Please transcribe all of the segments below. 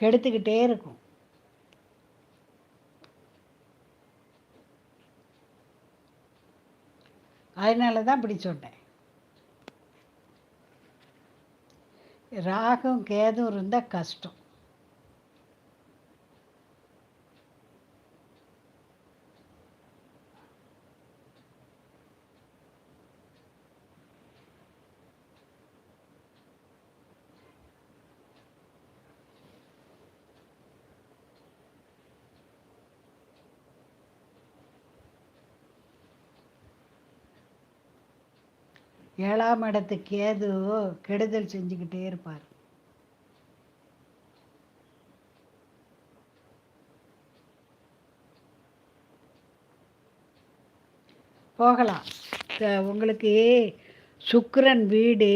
கெடுத்துக்கிட்டே இருக்கும். அதனால தான் இப்படி சொன்னேன். ராகும் கேதும் இருந்தால் கஷ்டம். ஏழாம் இடத்து கேது கெடுதல் செஞ்சுக்கிட்டே இருப்பார். போகலாம். உங்களுக்கு சுக்கரன் வீடு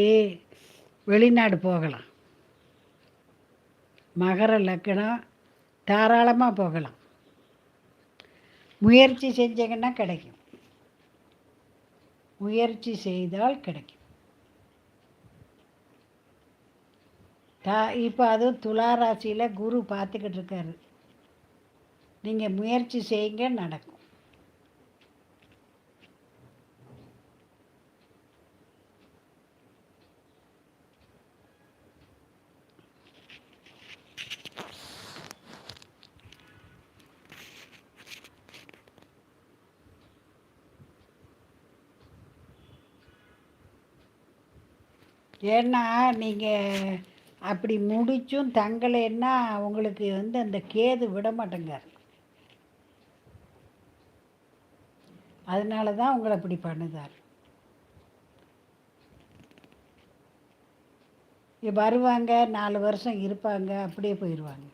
வெளிநாடு போகலாம். மகர லக்கணம் தாராளமாக போகலாம். முயற்சி செஞ்சீங்கன்னா கிடைக்கும். முயற்சி செய்தால் கிடைக்கும். தா இப்போ அதுவும் துலா ராசியில் குரு பார்த்துக்கிட்டு இருக்காரு. நீங்கள் முயற்சி செய்யுங்க நடக்கும். ஏன்னா நீங்கள் அப்படி முடிச்சும் தங்கலைன்னா உங்களுக்கு வந்து அந்த கேது விட மாட்டேங்கார் அதனால தான் உங்களை அப்படி பண்ணுதார். வருவாங்க நாலு வருஷம் இருப்பாங்க அப்படியே போயிடுவாங்க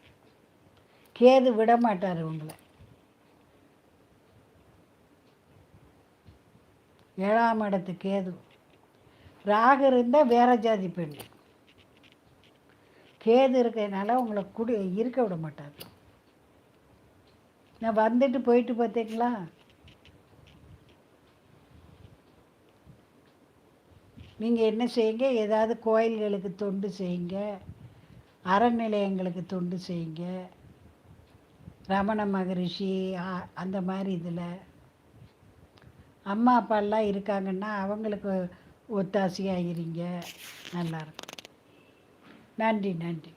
கேது விட மாட்டார் உங்களை. ஏழாம் இடத்து கேது. ராகு இருந்தால் வேற ஜாதி பெண். கேது இருக்கிறதுனால உங்களை குடி இருக்க விட மாட்டார். நான் வந்துட்டு போயிட்டு பார்த்தீங்களா நீங்கள் என்ன செய்யுங்க? ஏதாவது கோயில்களுக்கு தொண்டு செய்யுங்க. அறநிலையங்களுக்கு தொண்டு செய்யுங்க. ரமண மகரிஷி அந்த மாதிரி இதில். அம்மா அப்பாலாம் இருக்காங்கன்னா அவங்களுக்கு ஒத்தாசையாக இருங்க நல்லாயிருக்கும் நன்றி நன்றி.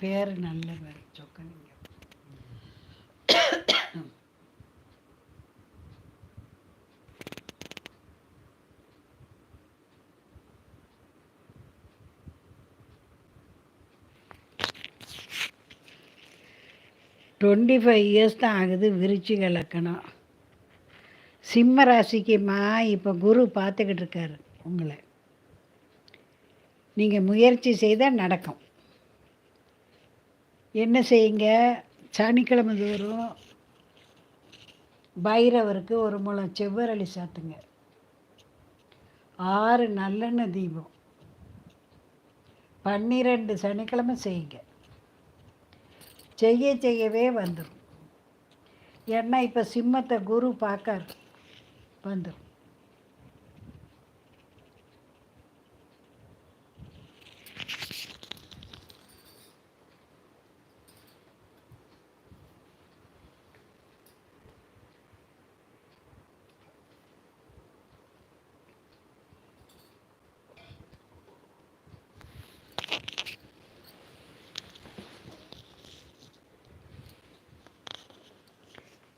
பேர் நல்ல டுவெண்ட்டி ஃபைவ் இயர்ஸ் தான் ஆகுது விருச்சிக லக்கணம் சிம்ம ராசிக்குமா இப்போ குரு பார்த்துக்கிட்டு இருக்காரு உங்களை. நீங்கள் முயற்சி செய்தால் நடக்கும். என்ன செய்யுங்க? சனிக்கிழமை தோறும் பைரவருக்கு ஒரு முழம் செவ்வரளி சாத்துங்க. ஆறு நல்லெண்ணெய் தீபம். பன்னிரெண்டு சனிக்கிழமை செய்யுங்க. செய்ய செய்யவே வந்துடும் ஏன்னா இப்போ சிம்மத்தை குரு பார்க்கார் வந்துடும்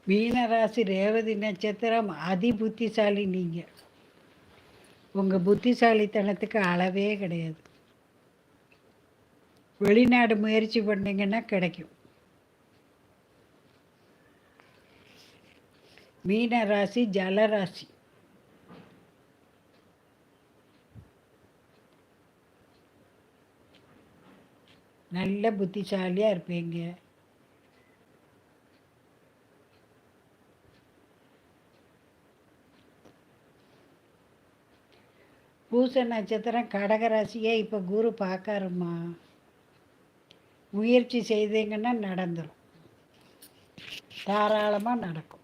மீனராசி ரேவதி நட்சத்திரம் அதி புத்திசாலி நீங்கள் உங்கள் புத்திசாலித்தனத்துக்கு அளவே கிடையாது. வெளிநாடு முயற்சி பண்ணிங்கன்னா கிடைக்கும். மீனராசி ஜலராசி. நல்ல புத்திசாலியாக இருப்பீங்க. பூச நட்சத்திரம் கடகராசியே இப்போ குரு பார்க்காருமா முயற்சி செய்தீங்கன்னா நடந்துடும் தாராளமாக நடக்கும்.